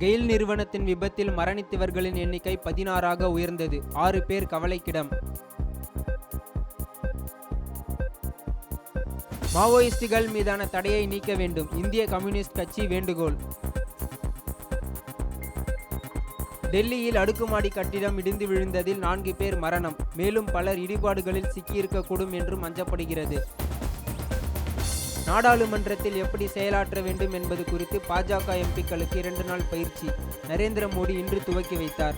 கெயில் நிறுவனத்தின் விபத்தில் மரணித்தவர்களின் எண்ணிக்கை பதினாறாக உயர்ந்தது. ஆறு பேர் கவலைக்கிடம். மாவோயிஸ்டுகள் மீதான தடையை நீக்க வேண்டும். இந்திய கம்யூனிஸ்ட் கட்சி வேண்டுகோள். டெல்லியில் அடுக்குமாடி கட்டிடம் இடிந்து விழுந்ததில் நான்கு பேர் மரணம். மேலும் பலர் இடிபாடுகளில் சிக்கியிருக்கக்கூடும் என்றும் அஞ்சப்படுகிறது. நாடாளுமன்றத்தில் எப்படி செயலாற்ற வேண்டும் என்பது குறித்து பாஜக எம்பிக்களுக்கு இரண்டு நாள் பயிற்சி. நரேந்திர மோடி இன்று துவக்கி வைத்தார்.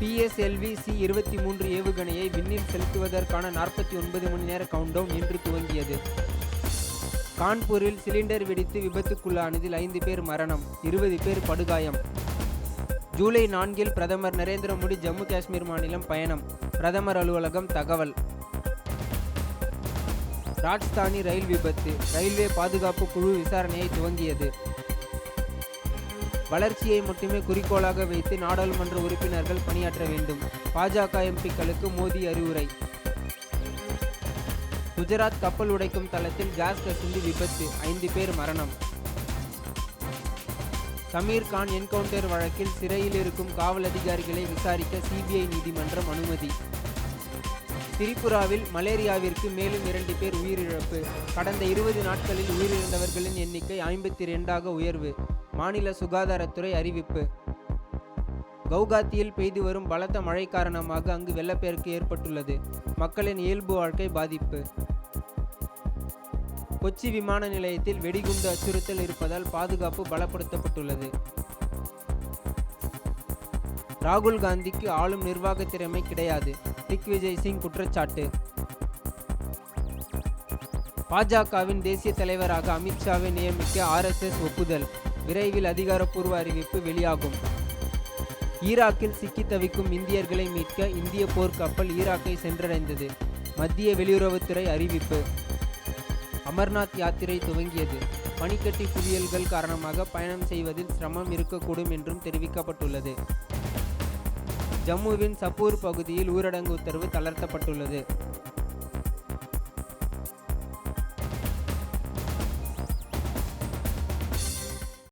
பிஎஸ்எல்வி சி இருபத்தி மூன்று ஏவுகணையை விண்ணில் செலுத்துவதற்கான நாற்பத்தி ஒன்பது மணி நேர கவுண்டவுன் இன்று துவங்கியது. கான்பூரில் சிலிண்டர் வெடித்து விபத்துக்குள்ளானதில் ஐந்து பேர் மரணம் இருபது பேர் படுகாயம். ஜூலை நான்கில் பிரதமர் நரேந்திர மோடி ஜம்மு காஷ்மீர் மாநிலம் பயணம். பிரதமர் அலுவலகம் தகவல். ராஜஸ்தானி ரயில் விபத்து. ரயில்வே பாதுகாப்பு குழு விசாரணையை துவங்கியது. வளர்ச்சியை மட்டுமே குறிக்கோளாக வைத்து நாடாளுமன்ற உறுப்பினர்கள் பணியாற்ற வேண்டும். பாஜக எம்பிக்களுக்கு மோடி அறிவுரை. குஜராத் கப்பல் உடைக்கும் தளத்தில் கேஸ் கசிந்து விபத்து. ஐந்து பேர் மரணம். சமீர் கான் என்கவுண்டர் வழக்கில் சிறையில் இருக்கும் காவல் அதிகாரிகளை விசாரிக்க சிபிஐ நீதிமன்றம் அனுமதி. திரிபுராவில் மலேரியாவிற்கு மேலும் இரண்டு பேர் உயிரிழப்பு. கடந்த இருபது நாட்களில் உயிரிழந்தவர்களின் எண்ணிக்கை ஐம்பத்தி இரண்டாக உயர்வு. மாநில சுகாதாரத்துறை அறிவிப்பு. கவுகாத்தியில் பெய்து வரும் பலத்த மழை காரணமாக அங்கு வெள்ளப்பெருக்கு ஏற்பட்டுள்ளது. மக்களின் இயல்பு வாழ்க்கை பாதிப்பு. கொச்சி விமான நிலையத்தில் வெடிகுண்டு அச்சுறுத்தல் இருப்பதால் பாதுகாப்பு பலப்படுத்தப்பட்டுள்ளது. ராகுல் காந்திக்கு ஆளும் நிர்வாக திறமை கிடையாது. திக்விஜய் சிங் குற்றச்சாட்டு. பாஜகவின் தேசிய தலைவராக அமித்ஷாவை நியமிக்க ஆர்எஸ்எஸ் ஒப்புதல். விரைவில் அதிகாரப்பூர்வ அறிவிப்பு வெளியாகும். ஈராக்கில் சிக்கி தவிக்கும் இந்தியர்களை மீட்க இந்திய போர்க்கப்பல் ஈராக்கை சென்றடைந்தது. மத்திய வெளியுறவுத்துறை அறிவிப்பு. அமர்நாத் யாத்திரை துவங்கியது. பனிக்கட்டி குவியல்கள் காரணமாக பயணம் செய்வதில் சிரமம் இருக்கக்கூடும் என்றும் தெரிவிக்கப்பட்டுள்ளது. ஜம்முவின் சப்பூர் பகுதியில் ஊரடங்கு உத்தரவு தளர்த்தப்பட்டுள்ளது.